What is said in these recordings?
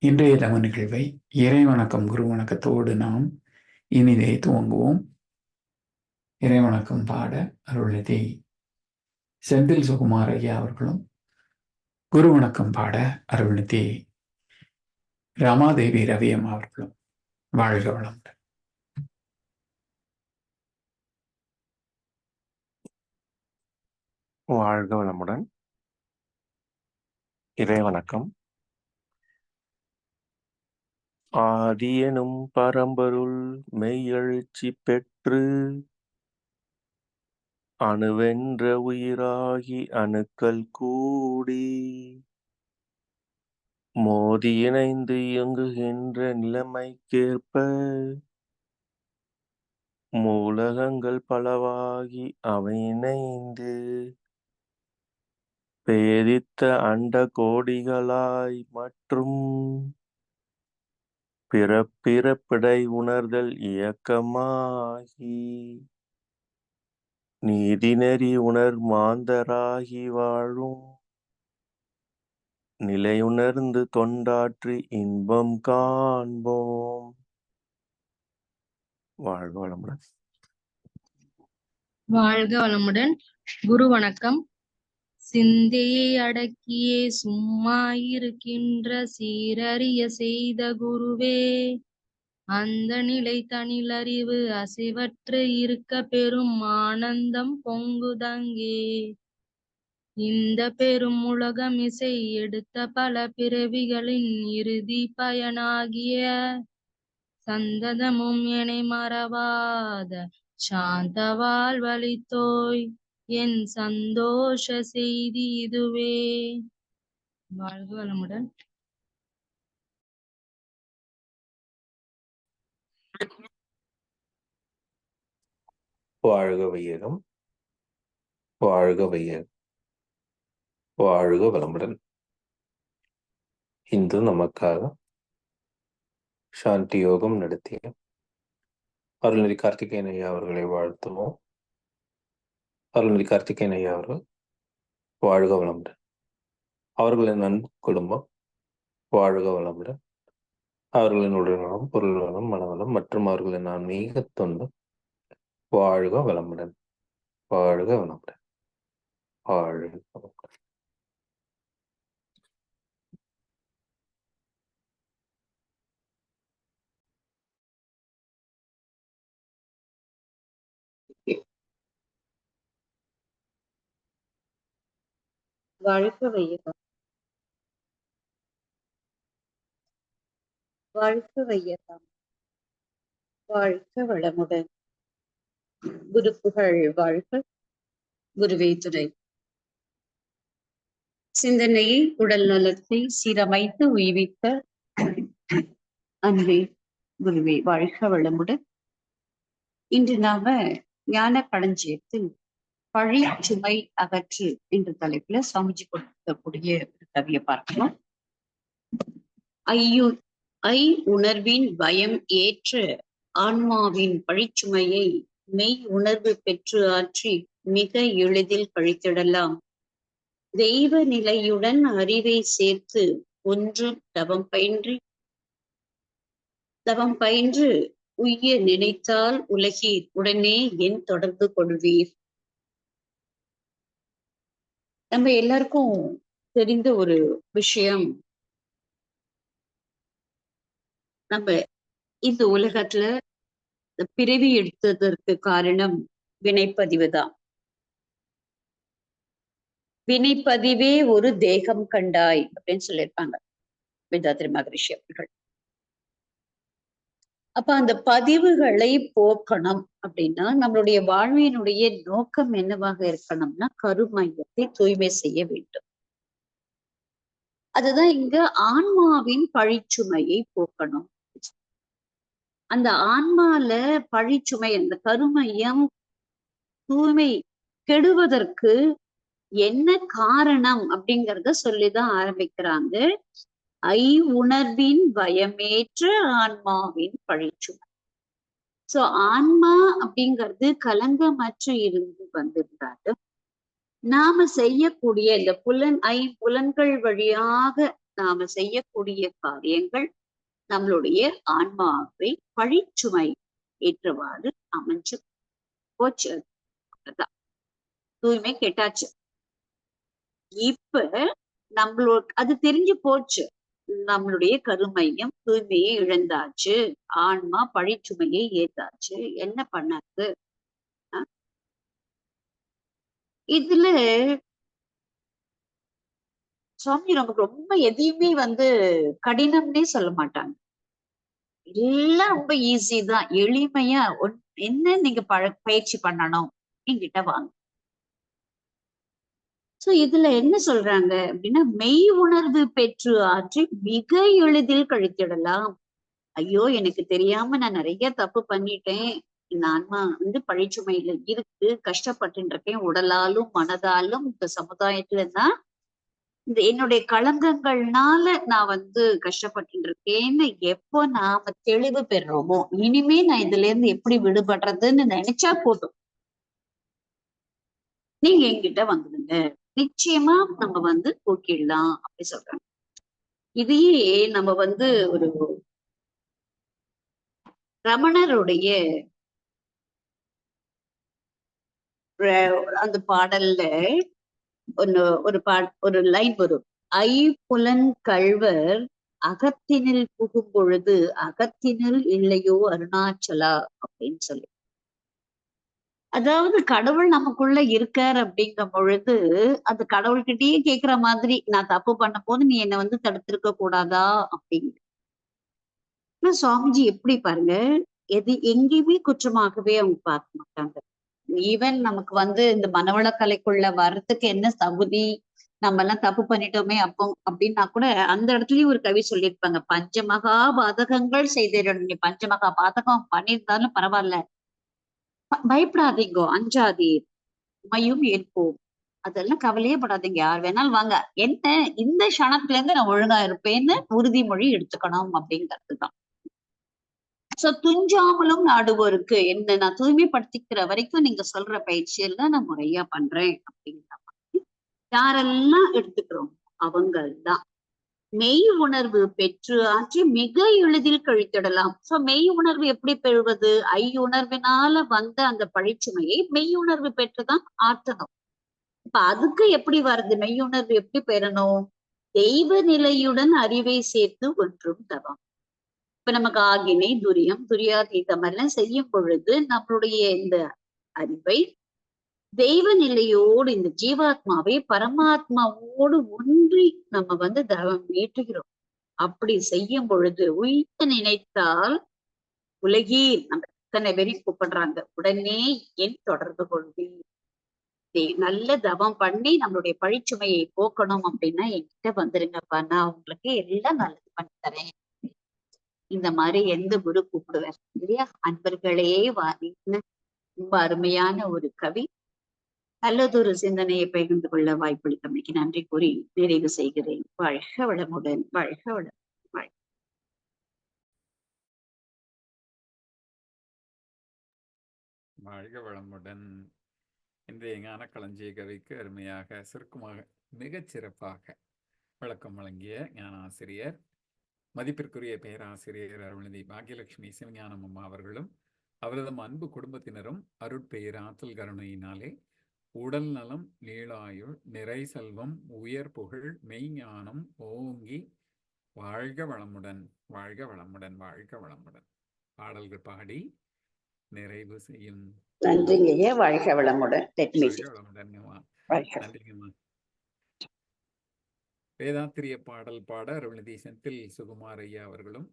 இன்றைய தவ நிகழ்வை இறை வணக்கம் குரு வணக்கத்தோடு நாம் இனிதே துவங்குவோம். இறை வணக்கம் பாட அருள்நிதி செந்தில் சுகுமார் ஐயா அவர்களும் குரு வணக்கம் பாட அருள்நிதி ரமாதேவி ரவியம் அவர்களும் வாழ்க வளமுடன். வாழ்க வளமுடன். இறை வணக்கம். ஆதியனும் பரம்பருள் மெய்யெழுச்சி பெற்று அணுவென்ற உயிராகி அணுக்கள் கூடி மோதி இணைந்து இயங்குகின்ற நிலைமைக்கேற்ப மூலகங்கள் பலவாகி அவை இணைந்து பேதித்த அண்ட கோடிகளாய் மற்றும் பிறப்பிறப்பிடை உணர்தல் இயக்கமாகி நீதிநெறி உணர் மாந்தராகி வாழும். நிலையுணர்ந்து தொண்டாற்றி இன்பம் காண்போம். வாழ்க வளமுடன். வாழ்க வளமுடன். குரு வணக்கம். சிந்தையை அடக்கியே சும்மா இருக்கின்ற சீரறிய செய்த குருவே அந்த நிலை தனிலறிவு அசைவற்று இருக்க பெரும் ஆனந்தம் பொங்குதங்கே. இந்த பெரும் உலகம் இசை எடுத்த பல பிறவிகளின் இறுதி பயனாகிய சந்ததமும் என மறவாத சாந்தவால் வழித்தோய் என் சந்தோஷ செய்தி இதுவே. வாழ்க வளமுடன். வாழ்க வையகம். வாழ்க வையகம். வாழ்க வளமுடன். இன்று நமக்காக சாந்தி யோகம் நடத்திய அருள்நெறி கார்த்திகேயன் ஐயா அவர்களை வாழ்த்துவோம். அருள்மிகு கார்த்திகேயன் ஐயா அவர்கள் வாழ்க வளமுடன். அவர்களின் அன்பு குடும்பம் வாழ்க வளமுடன். அவர்களின் உடல்நலம் பொருள் வளம் மனவளம் மற்றும் அவர்களின் ஆன்மீக தொண்டு வாழ்க வளமுடன். வாழ்க வளமுடன். வாழ்க வளமுடன். வாழ்க வையகம் வாழ்க வையகம் வாழ்க வளமுடன். குரு புகழ் வாழ்க. குருவே துறை சிந்தனையை உடல் நலத்தை சீரமைத்து உய்வித்த அன்பே குருவே வாழ்க வளமுடன். இன்று நாம ஞான களஞ்சியத்தில் பழி சுமை அகற்று என்ற தலைப்புல சுவாமிஜி கொடுக்கக்கூடிய கவியை பார்க்கலாம் ஐயு ஐ உணர்வின் பயம் ஏற்ற ஆன்மாவின் பழிச்சுமையை மெய் உணர்வு பெற்று ஆற்றி மிக எளிதில் கழித்திடலாம் தெய்வ நிலையுடன் அறிவை சேர்த்து ஒன்று தவம் பயின்றி தவம் பயின்று உய்ய நினைத்தால் உலகீர் உடனே என் தொடர்பு கொள்வீர். நம்ம எல்லாருக்கும் தெரிந்த ஒரு விஷயம். நம்ம இந்த உலகத்துல பிறவி எடுத்ததற்கு காரணம் வினைப்பதிவு தான். வினைப்பதிவே ஒரு தேகம் கண்டாய் அப்படின்னு சொல்லியிருப்பாங்க. விதாத்திரி மகரிஷி அவர்கள். அப்ப அந்த பதிவுகளை போக்கணும் அப்படின்னா நம்மளுடைய வாழ்வியினுடைய நோக்கம் என்னவாக இருக்கணும்னா கருமையத்தை தூய்மை செய்ய வேண்டும். அதுதான் இங்க ஆன்மாவின் பழிச்சுமையை போக்கணும். அந்த ஆன்மால பழிச்சுமை அந்த கருமையம் தூய்மை கெடுவதற்கு என்ன காரணம் அப்படிங்கறத சொல்லிதான் ஆரம்பிக்கிறாங்க. ஐ உணர்வின் பயமேற்ற ஆன்மாவின் பழிச்சுமை. சோ ஆன்மா அப்படிங்கிறது கலங்கமற்று இருந்து வந்திருந்தாலும் நாம செய்யக்கூடிய இந்த புலன் ஐ புலன்கள் வழியாக நாம செய்யக்கூடிய காரியங்கள் நம்மளுடைய ஆன்மாவை பழிச்சுமை ஏற்றவாறு அமைஞ்சு போச்சு. அதான். தூய்மை கெட்டாச்சு. இப்ப நம்மளோ அது தெரிஞ்சு போச்சு. நம்மளுடைய கருமையும் தூய்மையை இழந்தாச்சு. ஆன்மா பழிச்சுமையை ஏத்தாச்சு. என்ன பண்ணாது இதுல சுவாமி நமக்கு ரொம்ப எதையுமே வந்து கடினம்னே சொல்ல மாட்டாங்க. எல்லாம் ரொம்ப ஈஸி தான். எளிமையா என்ன நீங்க பழ பயிற்சி பண்ணணும்? என்கிட்ட வாங்க. சோ இதுல என்ன சொல்றாங்க அப்படின்னா மெய் உணர்வு பெற்று ஆற்றி மிக எளிதில் கழித்திடலாம். ஐயோ எனக்கு தெரியாம நான் நிறைய தப்பு பண்ணிட்டேன். இந்த ஆன்மா வந்து பழிச்சுமையில இருக்கு கஷ்டப்பட்டு இருக்கேன் உடலாலும் மனதாலும் இந்த சமுதாயத்துல தான் இந்த என்னுடைய களங்கங்கள்னால நான் வந்து கஷ்டப்பட்டு இருக்கேன்னு எப்போ நாம தெளிவு பெறுறோமோ இனிமே நான் இதுல இருந்து எப்படி விடுபடுறதுன்னு நினைச்சா போதும். நீங்க என்கிட்ட வந்துடுங்க. நிச்சயமா நம்ம வந்து போக்கிடலாம் அப்படி சொல்றாங்க. இதையே நம்ம வந்து ஒரு ரமணருடைய அந்த பாடல்ல ஒன்னு ஒரு பா ஒரு லைன் வரும். ஐ புலன் கழ்வர் அகத்தினில் புகும் பொழுது அகத்தினில் இல்லையோ அருணாச்சலா? அப்படின்னு சொல்லி. அதாவது கடவுள் நமக்குள்ள இருக்கார் அப்படிங்கும் பொழுது அது கடவுள்கிட்டயே கேக்குற மாதிரி நான் தப்பு பண்ண போது நீ என்னை வந்து தடுத்திருக்க கூடாதா? அப்படின்னு. சுவாமிஜி எப்படி பாருங்க எது எங்கேயுமே குற்றமாகவே அவங்க பார்க்க மாட்டாங்க. ஈவன் நமக்கு வந்து இந்த மனவளக்கலைக்குள்ள வர்றதுக்கு என்ன தகுதி நம்ம எல்லாம் தப்பு பண்ணிட்டோமே அப்போ அப்படின்னா கூட அந்த இடத்துலயும் ஒரு கவி சொல்லியிருப்பாங்க பஞ்சமகா பாதகங்கள் செய்திடணும் நீ பஞ்சமகா பாதகம் பண்ணியிருந்தாலும் பரவாயில்ல. பயப்படாதீங்கோ. அஞ்சாதீர் உமையும் ஏற்போம் அதெல்லாம் கவலையே படாதீங்க. யார் வேணாலும் வாங்க. என்ன இந்த க்ஷணத்துல இருந்து நான் ஒழுங்கா இருப்பேன்னு உறுதிமொழி எடுத்துக்கணும் அப்படிங்கிறது தான் சோ துஞ்சாமலும் நாடுவோருக்கு என்ன நான் தூய்மைப்படுத்திக்கிற வரைக்கும் நீங்க சொல்ற பயிற்சியெல்லாம் நான் முறையா பண்றேன் அப்படிங்கிற மாதிரி யாரெல்லாம் எடுத்துக்கிறோம் அவங்கள்தான். மெய் உணர்வு பெற்று ஆற்றி மிக எளிதில் கழித்திடலாம். சோ மெய் உணர்வு எப்படி பெறுவது? ஐ உணர்வினால வந்த அந்த பழிச்சுமையை மெய் உணர்வு பெற்றுதான் ஆற்றணும். இப்ப அதுக்கு எப்படி வருது? மெய் உணர்வு எப்படி பெறணும்? தெய்வ நிலையுடன் அறிவை சேர்த்து ஒன்றும் தவம். இப்ப நமக்கு ஆகினை துரியம் துரியாதீதம் எல்லாம் செய்யும் பொழுது நம்மளுடைய இந்த அறிவை தெய்வ நிலையோடு இந்த ஜீவாத்மாவை பரமாத்மாவோடு ஒன்றி நம்ம வந்து தவம் ஏற்றுகிறோம். அப்படி செய்யும் பொழுது உயிர்த்து நினைத்தால் உலகில் நம்ம எத்தனை பேரையும் கூப்பிடுறாங்க உடனே என் தொடர்பு கொள்வி நல்ல தவம் பண்ணி நம்மளுடைய பழிச்சுமையை போக்கணும் அப்படின்னா என்கிட்ட வந்துருங்கப்பா. நான் உங்களுக்கு எல்லாம் நல்லது பண்ணி தரேன். இந்த மாதிரி எந்த குரு கூப்பிடுவார்? இல்லையா? அன்பர்களே வாரின்னு ரொம்ப அருமையான ஒரு கவி. நல்லதொரு சிந்தனையை பகிர்ந்து கொள்ள வாய்ப்பளித்தமைக்கு நன்றி கூறி நிறைவு செய்கிறேன். வாழ்க வளமுடன். வாழ்க வளம் வாழ்க. வாழ்க வளமுடன். இன்றைய ஞான களஞ்சிய கவிக்கு அருமையாக சுருக்கமாக மிகச் சிறப்பாக விளக்கம் வழங்கிய ஞான ஆசிரியர் மதிப்பிற்குரிய பேராசிரியர் அருள்நிதி பாக்யலட்சுமி சிவஞானம் அம்மா அவர்களும் அவரது அன்பு குடும்பத்தினரும் அருட்பெயர் ஆற்றல் கருணையினாலே உடல் நலம் நீளாயுள் நிறை செல்வம் உயர் புகழ் மெய்ஞானம் ஓங்கி வாழ்க வளமுடன் வாழ்க வளமுடன் வாழ்க வளமுடன். பாடல்கள் பாடி நிறைவு செய்யும். வாழ்க வளமுடன். நன்றிங்கம்மா. வேதாத்திரிய பாடல் பாட அருள்நிதி செந்தில் சுகுமார் ஐயா அவர்களும்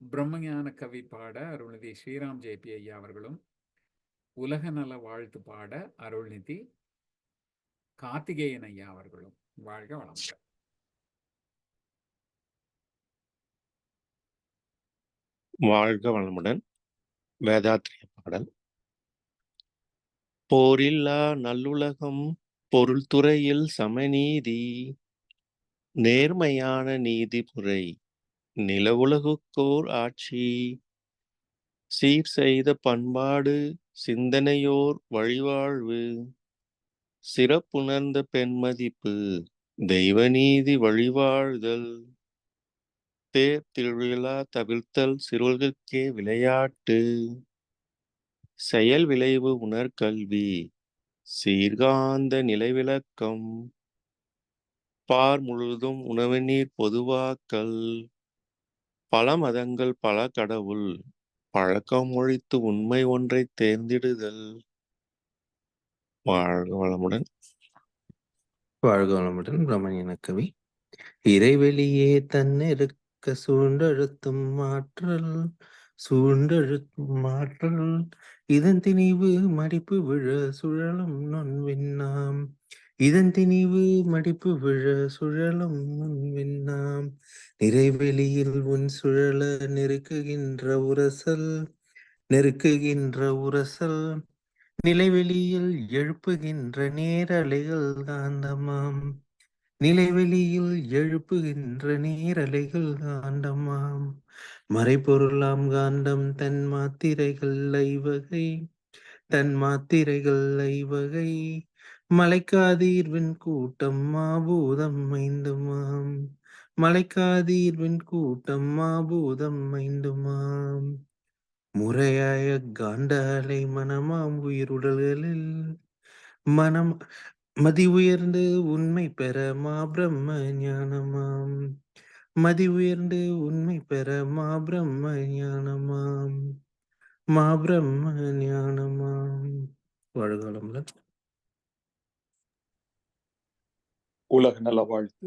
பிரம்மஞான கவி பாட அருள்நிதி ஸ்ரீராம் ஜேபி ஐயா அவர்களும் உலக நல வாழ்த்து பாட அருள்நிதி கார்த்திகேயன் ஐயா அவர்களும் வாழ்க வளமுடன். வாழ்க வளமுடன். வேதாத்திரிய பாடல். போரில்லா நல்லுலகம் பொருள் துறையில் சமநீதி நேர்மையான நீதிமுறை நிலவுலகுக்கோர் ஆட்சி. சீர் செய்த பண்பாடு சிந்தனையோர் வழிவாழ்வு சிறப்புணர்ந்த பெண்மதிப்பு தெய்வநீதி வழிவாழ்தல் தேர் திருவிழா தவிர்த்தல் சிறுவர்களுக்கே விளையாட்டு செயல் விளைவு உணர்கல்வி சீர்காந்த நிலைவிளக்கம் பார் முழுதும் உணவு நீர் பொதுவாக்கல் பல மதங்கள் பல கடவுள் பழக்கம் ஒழித்து உண்மை ஒன்றை தேர்ந்திடுதல். வாழ்க வளமுடன். வாழ்க வளமுடன் பிரமணியன கவி இறைவெளியே தன்னிருக்க சூண்டழுத்தும் மாற்றல் சூண்டழுத்தும் மாற்றல். இதன் திணிவு மடிப்பு விழ சுழலும் நொன்வின்னாம் இதன் திணிவு மடிப்பு விழ சுழலும் நொன்விண்ணாம் நிறைவெளியில் உன் சுழல நெருக்குகின்ற உரசல் நெருக்குகின்ற உரசல் நிலைவெளியில் எழுப்புகின்ற நேரலைகள் காந்தமாம். நிலைவெளியில் எழுப்புகின்ற நேரலைகள் காந்தமாம். மறைபொருளாம் காந்தம் தன் மாத்திரைகள் ஐவகை தன் மாத்திரைகள் ஐவகை மலைக்காதீர்வின் கூட்டம் மாபூதம் ஐந்துமாம். மலைக்காதீர்வின் கூட்டம் மாபூதம் மைந்துமாம் முறையாய காந்த மனமாம் உயிருடல்களில். மனம் மதி உயர்ந்து உண்மை பெற மா பிரம்ம ஞானமாம். மதி உயர்ந்து உண்மை பெற மா பிரம்ம ஞானமாம். மா பிரம்ம ஞானமாம். வாழ்காலம்ல உலக நல வாழ்த்து.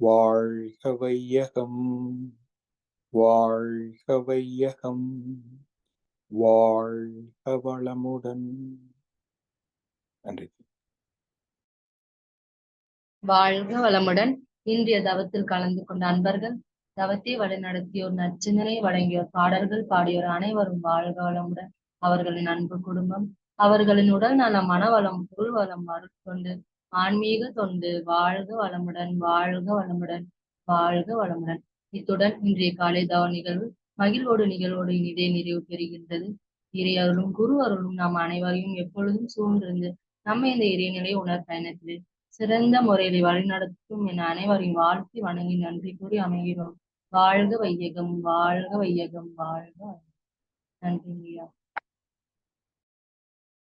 வாழ்க வையகம் வாழ்க வையகம் வாழ்க வளமுடன் நன்றி. வாழ்க வளமுடன் இன்றைய தவத்தில் கலந்து கொண்ட அன்பர்கள் தவத்தை வழிநடத்தியோர் நச்சிந்தனை வழங்கியோர் பாடல்கள் பாடியோர் அனைவரும் வாழ்க வளமுடன் அவர்களின் அன்பு குடும்பம் அவர்களின் உடல் நல மனவளம் பொருள் வளம் அருட்கொண்டு ஆன்மீக தொண்டு வாழ்க வளமுடன் வாழ்க வளமுடன் வாழ்க வளமுடன். இத்துடன் இன்றைய காலை தவ நிகழ்வு மகிழ்வோடு நிகழ்வோடு இனிதே நிறைவு பெறுகின்றது. இறை அருளும் குரு அருளும் நாம் அனைவரையும் எப்பொழுதும் சூழ்ந்திருந்து நம்மை இந்த இறைநிலை உணர் பயணத்தில் சிறந்த முறையில் வழிநடத்தும் என அனைவரையும் வாழ்த்தி வணங்கி நன்றி கூறி அமைகிறோம். வாழ்க வையகம் வாழ்க வையகம் வாழ்க நன்றி ஐயா.